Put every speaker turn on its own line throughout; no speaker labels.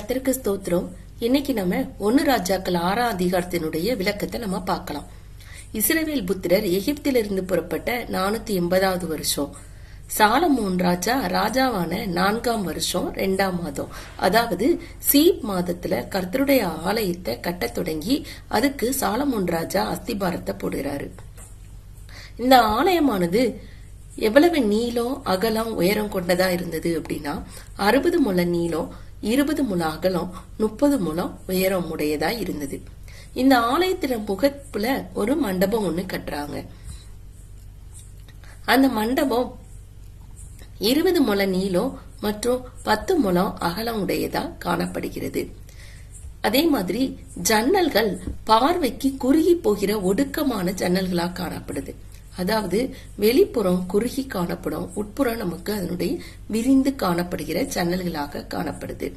கர்த்தருக்கு ஸ்தோத்திரம். இன்னைக்கு நம்ம ஒன்னு ராஜாக்கள் ஆறாம் அதிகாரத்தினுடைய விளக்கத்தை நம்ம பார்க்கலாம். இஸ்ரேவேல் புத்திரர் எகிப்திலிருந்து புறப்பட்ட நானூத்தி எண்பதாவது வருஷம். சாலமோன் ராஜா ராஜாவான நான்காம் வருஷம் ரெண்டாம் மாதம். அதாவது சீப் மாதத்துல கர்த்தருடைய ஆலயத்தை கட்டத் தொடங்கி அதுக்கு சாலமோன் ராஜா அஸ்திபாரத்தை போடுகிறாரு. இந்த ஆலயமானது எவ்வளவு நீளம் அகலம் உயரம் கொண்டதா இருந்தது அப்படின்னா அறுபது முழ நீளம் இருபது முழ அகலம் முப்பது முழம் உயரம் உடையதா இருந்தது. இந்த ஆலயத்தின முகப்புல ஒரு மண்டபம் ஒண்ணு கட்டுறாங்க. அந்த மண்டபம் இருபது முழ நீளம் மற்றும் பத்து முழம் அகலம் உடையதா காணப்படுகிறது. அதே மாதிரி ஜன்னல்கள் பார்வைக்கு குறுகி போகிற ஒடுக்கமான ஜன்னல்களா காணப்படுது. அதாவது வெளிப்புறம் குறுகி காணப்படும் உட்புறம் நமக்கு அதனுடைய விரிந்து காணப்படுகிற ஜன்னல்களாக காணப்படுது.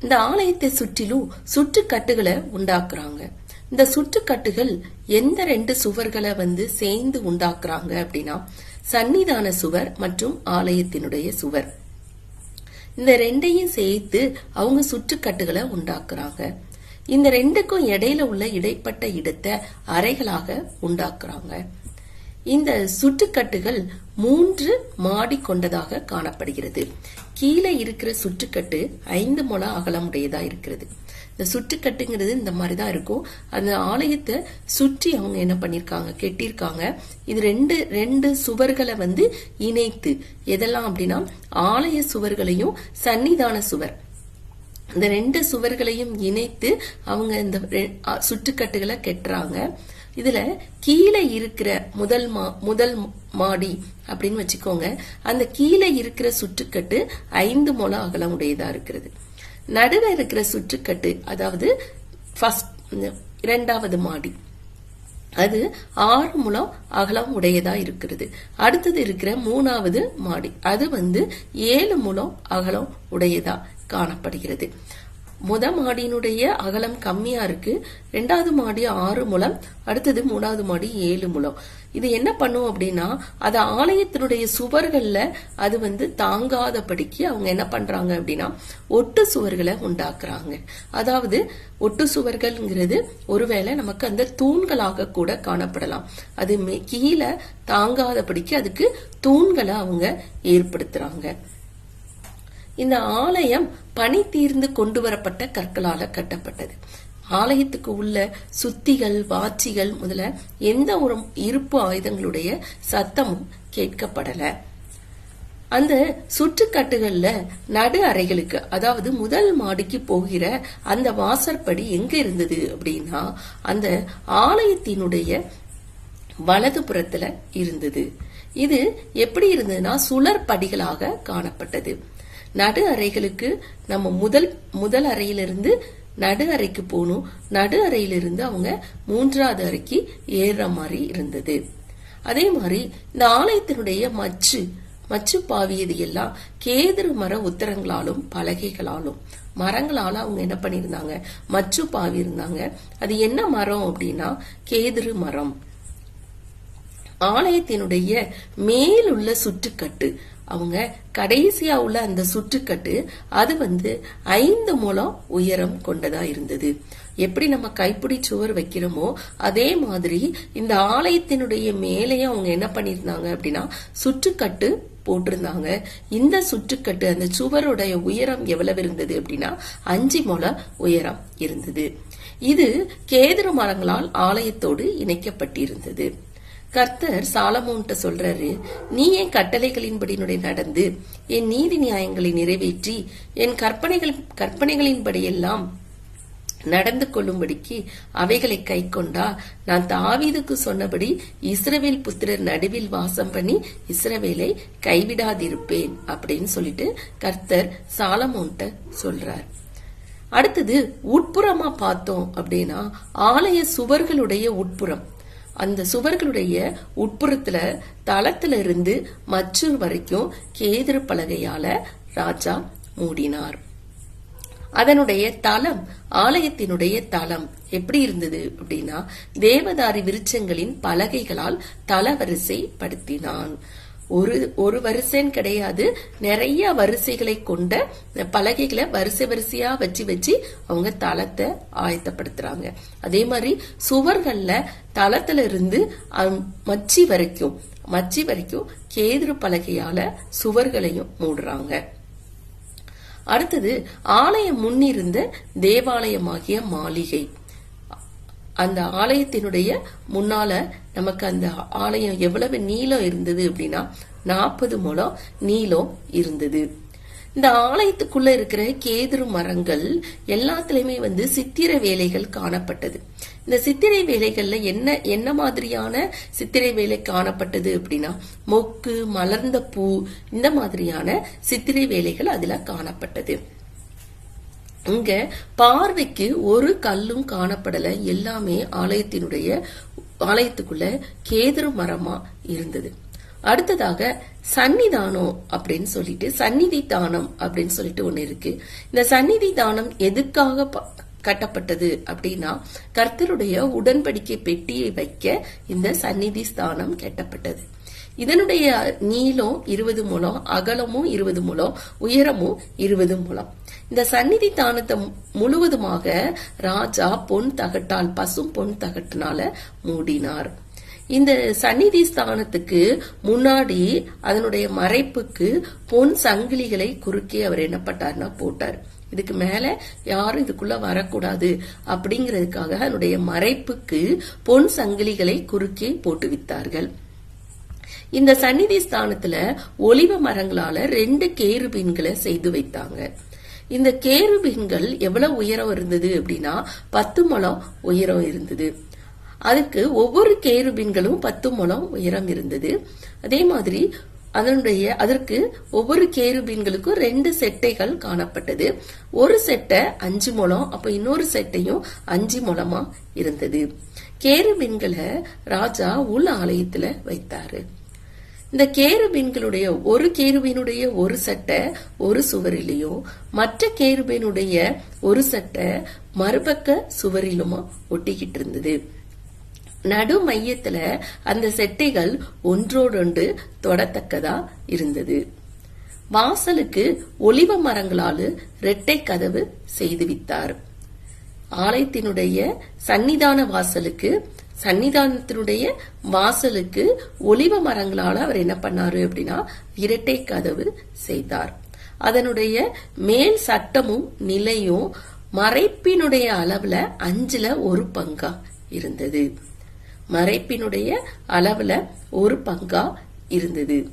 இந்த ஆலயத்தை சுற்றிலும் சுற்றுக்கட்டுகளை உண்டாக்குறாங்க. இந்த சுற்றுக்கட்டுகள் எந்த ரெண்டு சுவர்களை வந்து சேர்ந்து உண்டாக்குறாங்க அப்படின்னா சன்னிதான சுவர் மற்றும் ஆலயத்தினுடைய சுவர். இந்த ரெண்டையும் சேர்த்து அவங்க சுற்றுக்கட்டுகளை உண்டாக்குறாங்க. இந்த ரெண்டுக்கும் இடையில உள்ள இடைப்பட்ட இடத்தை அறைகளாக உண்டாக்குறாங்க. இந்த சுற்றுக்கட்டுகள் மூன்று மாடி கொண்டதாக காணப்படுகிறது. கீழே இருக்கிற சுற்றுக்கட்டு ஐந்து முள அகலமுடையதா இருக்கிறது. இந்த சுற்றுக்கட்டுங்கிறது இந்த மாதிரி தான் இருக்கும். அந்த ஆலயத்தை சுற்றி அவங்க என்ன பண்ணிருக்காங்க கெட்டிருக்காங்க இது ரெண்டு ரெண்டு சுவர்களை வந்து இணைத்து எதெல்லாம் அப்படின்னா ஆலய சுவர்களையும் சன்னிதான சுவர் இந்த ரெண்டு சுவர்களையும் இணைத்து அவங்க இந்த சுற்றுக்கட்டுகளை கெட்டுறாங்க. இதுல கீழே இருக்கிற முதல் மா முதல் மாடி அப்படின்னு வச்சுக்கோங்க. அந்த கீழே இருக்கிற சுற்றுக்கட்டு ஐந்து முழ அகலம் உடையதா இருக்கிறது. நடுவே இருக்கிற சுற்றுக்கட்டு அதாவது இரண்டாவது மாடி அது ஆறு முழம் அகலம் உடையதா இருக்கிறது. அடுத்தது இருக்கிற மூணாவது மாடி அது வந்து ஏழு முழம் அகலம் உடையதா காணப்படுகிறது. முத மாடியினுடைய அகலம் கம்மியா இருக்கு. ரெண்டாவது மாடி ஆறு முழம் அடுத்தது மூணாவது மாடி ஏழு முலம் இது என்ன பண்ணும் அப்படின்னா அது ஆலயத்தினுடைய சுவர்கள்ல அது வந்து தாங்காதபடிக்கு அவங்க என்ன பண்றாங்க அப்படின்னா ஒட்டு சுவர்களை உண்டாக்குறாங்க. அதாவது ஒட்டு சுவர்கள்ங்கிறது ஒருவேளை நமக்கு அந்த தூண்களாக கூட காணப்படலாம். அது கீழே தாங்காதபடிக்கு அதுக்கு தூண்களை அவங்க ஏற்படுத்துறாங்க. இந்த ஆலயம் பனி தீர்ந்து கொண்டு வரப்பட்ட கற்களால கட்டப்பட்டது. ஆலயத்துக்கு உள்ள சுத்திகள் வாட்சிகள் முதல எந்த ஒரு இருப்பு ஆயுதங்களுடைய சத்தமும் கேட்கப்படல. அந்த சுற்றுக்கட்டுகள்ல நடு அறைகளுக்கு அதாவது முதல் மாடிக்கு போகிற அந்த வாசற்படி எங்க இருந்தது அப்படின்னா அந்த ஆலயத்தினுடைய வலது புறத்துல இருந்தது. இது எப்படி இருந்ததுன்னா சுழற்படிகளாக காணப்பட்டது. நடு அறைகளுக்கு நம்ம முதல் முதல் அறையிலிருந்து நடு அறைக்கு போகணும். நடு அறையிலிருந்து அவங்க மூன்றாவது அறைக்கு ஏறுற மாதிரி இருந்தது. அதே மாதிரி இந்த ஆலயத்தினுடைய மச்சு மச்சு பாவியது எல்லாம் கேதுரு மர உத்தரங்களாலும் பலகைகளாலும் மரங்களால அவங்க என்ன பண்ணிருந்தாங்க மச்சு பாவி இருந்தாங்க. அது என்ன மரம் அப்படின்னா கேதுரு மரம். ஆலயத்தினுடைய மேலுள்ள சுற்றுக்கட்டு அவங்க கடைசியா உள்ள அந்த சுற்றுக்கட்டு அது வந்து ஐந்து முழம் உயரம் கொண்டதா இருந்தது. எப்படி நம்ம கைப்பிடி சுவர் வைக்கிறோமோ அதே மாதிரி இந்த ஆலயத்தினுடைய மேலேயும் அவங்க என்ன பண்ணிருந்தாங்க அப்படின்னா சுற்றுக்கட்டு போட்டிருந்தாங்க. இந்த சுற்றுக்கட்டு அந்த சுவருடைய உயரம் எவ்வளவு இருந்தது அப்படின்னா அஞ்சு மொழ உயரம் இருந்தது. இது கேதுர மரங்களால் ஆலயத்தோடு இணைக்கப்பட்டிருந்தது. கர்த்தர் சாலமோன்ட்ட சொல்றாரு நீ என் கட்டளைகளின்படி நடந்து என் நீதி நியாயங்களை நிறைவேற்றி என் கற்பனைகள் கற்பனைகளின்படியெல்லாம் நடந்து கொள்ளும்படிக்கு அவைகளை கை கொண்டா நான் தாவீதுக்கு சொன்னபடி இஸ்ரவேல் புத்திரர் நடுவில் வாசம் பண்ணி இஸ்ரவேலை கைவிடாதிருப்பேன் அப்படின்னு சொல்லிட்டு கர்த்தர் சாலமோன்ட்ட சொல்றார். அடுத்தது உட்புறமா பார்த்தோம் அப்படின்னா ஆலய சுவர்களுடைய உட்புறம் அந்த சுவர்களுடைய உட்புறத்துல தளத்துல இருந்து மச்சூர் வரைக்கும் கேதிர பலகையால ராஜா மூடினார். அதனுடைய தளம் ஆலயத்தினுடைய தளம் எப்படி இருந்தது அப்படின்னா தேவதாரி விருச்சங்களின் பலகைகளால் தளவரிசை படுத்தினான் ஒரு ஒரு வரிசைன்னு கிடையாது. நிறைய வரிசைகளை கொண்ட பலகைகளை வரிசை வரிசையா வச்சு வச்சு அவங்க தளத்தை ஆயத்தப்படுத்துறாங்க. அதே மாதிரி சுவர்கள்ல தளத்துல இருந்து மச்சி வரைக்கும் மச்சி வரைக்கும் கேதுரு பலகையால சுவர்களையும் மூடுறாங்க. அடுத்தது ஆலயம் முன்னிருந்த தேவாலயமாகிய மாளிகை. அந்த ஆலயத்தினுடைய முன்னால நமக்கு அந்த ஆலயம் எவ்வளவு நீளம் இருந்தது அப்படின்னா நாற்பது முழம் நீளம் இருந்தது. இந்த ஆலயத்துக்குள்ள இருக்கிற கேதுரு மரங்கள் எல்லாத்துலயுமே வந்து சித்திர வேலைகள் காணப்பட்டது. இந்த சித்திரை வேலைகள்ல என்ன என்ன மாதிரியான சித்திரை வேலை காணப்பட்டது அப்படின்னா மொக்கு மலர்ந்த பூ இந்த மாதிரியான சித்திரை வேலைகள் அதுல காணப்பட்டது. இங்க பார்வைக்கு ஒரு கல்லும் காணப்படல. எல்லாமே ஆலயத்தினுடைய ஆலயத்துக்குள்ள கேதுரு மரமா இருந்தது. அடுத்ததாக சன்னிதானம் அப்படின்னு சொல்லிட்டு சந்நிதி தானம் அப்படின்னு சொல்லிட்டு ஒண்ணு இருக்கு. இந்த சந்நிதி தானம் எதுக்காக ப- கட்டப்பட்டது அப்படின்னா கர்த்தருடைய உடன்படிக்கை பெட்டியை வைக்க இந்த சந்நிதி ஸ்தானம் கட்டப்பட்டது. இதனுடைய நீளம் இருபது முழம் அகலமும் இருபது முழம் உயரமும் இருபது முழம். இந்த சந்நிதி தானத்தை முழுவதுமாக ராஜா பொன் தகட்டால் பசும் பொன் தகட்டினால மூடினார். இந்த சந்நிதி ஸ்தானத்துக்கு முன்னாடி அதனுடைய மறைப்புக்கு பொன் சங்கிலிகளை குறுக்கே அவர் என்ன பட்டார்னா போட்டார். இதுக்கு மேல யாரும் இதுக்குள்ள வரக்கூடாது அப்படிங்கிறதுக்காக அதனுடைய மறைப்புக்கு பொன் சங்கிலிகளை குறுக்கே போட்டு வித்தார்கள் இந்த சந்நிதி ஸ்தானத்துல ஒலிவ மரங்களால ரெண்டு கேருபீன்களை செய்து வைத்தாங்க. இந்த கேருபீன்கள் எவ்வளவு உயரம் இருந்தது அப்படின்னா பத்து முழம் உயரம் இருந்தது. அதுக்கு ஒவ்வொரு கேருபீன்களும் பத்து முழம் உயரம் இருந்தது. அதே மாதிரி அதனுடைய அதற்கு ஒவ்வொரு கேருபீன்களுக்கும் ரெண்டு செட்டைகள் காணப்பட்டது. ஒரு செட்டை அஞ்சு முழம் அப்ப இன்னொரு செட்டையும் அஞ்சு முழமா இருந்தது. கேருபீன்களை ராஜா உள் ஆலயத்துல வைத்தாரு. இந்த கேருபீன்களுடைய ஒரு கேருபீனுடைய ஒரு சட்டை ஒரு சுவரிலையும் மற்ற கேருபீனுடைய ஒரு சட்டை மறுபக்க சுவரிலுமா ஒட்டிக்கிட்டு இருந்தது. நடு மையத்துல அந்த செட்டைகள் ஒன்றோடொன்று தொடத்தக்கதா இருந்தது. வாசலுக்கு ஒளிவ மரங்களால் இரட்டை கதவு செய்து வித்தார் ஆலயத்தினுடைய சன்னிதான வாசலுக்கு சன்னிதானத்தினுடைய வாசலுக்கு ஒளிவ மரங்களால அவர் என்ன பண்ணாரு அப்படின்னா இரட்டை கதவு செய்தார். அதனுடைய மேல் சட்டமும் நிலையும் மறைப்பினுடைய அளவுல அஞ்சுல ஒரு பங்கா இருந்தது. மறைப்பினுடைய அளவுல ஒரு பங்கா இருந்தது.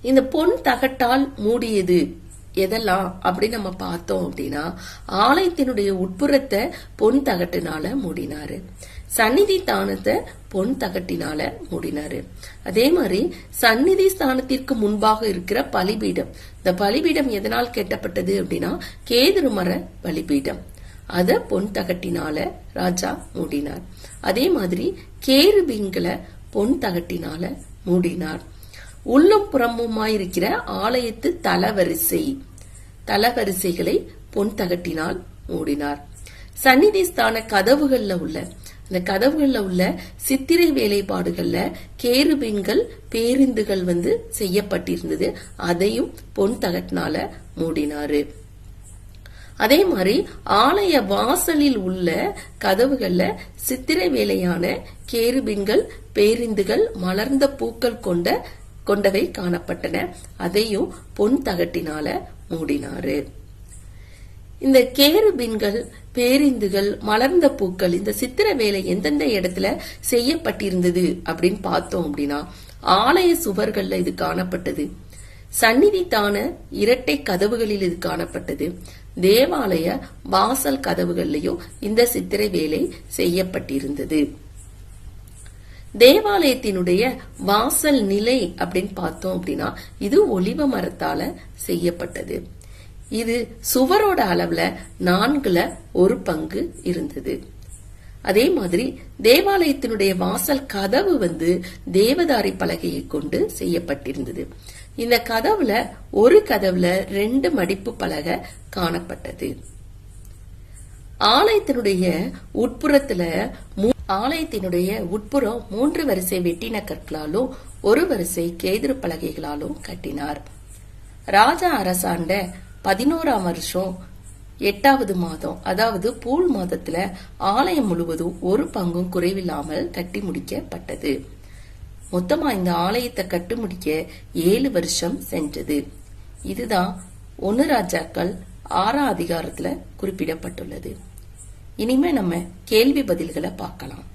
இந்த பொன் தகட்டால் மூடியது எதெல்லாம் அப்படி நம்ம பார்த்தோம் அப்படின்னா ஆலயத்தினுடைய உட்புறத்தை பொன் தகட்டினால மூடினாரு. சந்நிதி தானத்தை பொன் தகட்டினால மூடினாரு. அதே மாதிரி சந்நிதி ஸ்தானத்திற்கு முன்பாக இருக்கிற பலிபீடம். இந்த பலிபீடம் எதனால் கெட்டப்பட்டது அப்படின்னா கேதுரு மர பலிபீடம். அத பொன் தகட்டினால ராஜா மூடினார். அதே மாதிரி கேருபீன்களை பொன் தகட்டினால மூடினார். உள்ளும் புறமுமாயிருக்கிற ஆலயத்து தலவரிசை தலவரிசைகளை பொன் தகட்டினால் மூடினார். சந்நிதி ஸ்தான கதவுகள்ல உள்ள அந்த கதவுகள்ல உள்ள சித்திரை வேலைப்பாடுகள்ல கேருபீன்கள் பேருந்துகள் வந்து செய்யப்பட்டிருந்தது. அதையும் பொன் தகட்டினால மூடினாரு. அதே மாதிரி ஆலய வாசலில் உள்ள கதவுகள்ல சித்திரை வேலையான கேருபின்கள் பேரிந்துகள் மலர்ந்த பூக்கள் கொண்ட கொண்டவை காணப்பட்டன. அதையும் பொன் தகட்டினால மூடினாரு. இந்த கேருபின்கள் பேரிந்துகள் மலர்ந்த பூக்கள் இந்த சித்திர வேலை எந்தெந்த இடத்துல செய்யப்பட்டிருந்தது அப்படின்னு பார்த்தோம் அப்படின்னா ஆலய சுவர்கள்ல இது காணப்பட்டது. சந்நிதித்தான இரட்டை கதவுகளில் இது காணப்பட்டது. தேவாலய வாசல் கதவுகள்லையும் இந்த சித்திரை வேலை செய்யப்பட்டிருந்தது. தேவாலயத்தினுடைய வாசல் நிலை அப்படின்னு பார்த்தோம் அப்படின்னா இது ஒளிவ மரத்தால செய்யப்பட்டது. இது சுவரோட அளவுல நான்குல ஒரு பங்கு இருந்தது. அதே மாதிரி தேவாலயத்தினுடைய வாசல் கதவு வந்து தேவதாரி பலகையை கொண்டு செய்யப்பட்டிருந்தது. இந்த கதவுல ஒரு கதவுல ரெண்டு மடிப்பு பலகை காணப்பட்டது. ஆலயத்தினுடைய உட்புறத்துல ஆலயத்தினுடைய உட்புறம் மூன்று வரிசை வெட்டின கற்களாலும் ஒரு வரிசை கேதிரு பலகைகளாலும் கட்டினார். ராஜா அரசாண்ட பதினோராம் வருஷம் எட்டாவது மாதம் அதாவது பூல் மாதத்துல ஆலயம் முழுவதும் ஒரு பங்கும் குறைவில்லாமல் கட்டி முடிக்கப்பட்டது. மொத்தமா இந்த ஆலயத்தை கட்டு முடிக்க ஏழு வருஷம் சென்றது. இதுதான் ஒன்னு ராஜாக்கள் ஆறாம் அதிகாரத்துல குறிப்பிடப்பட்டுள்ளது. இனிமே நம்ம கேள்வி பதில்களை பார்க்கலாம்.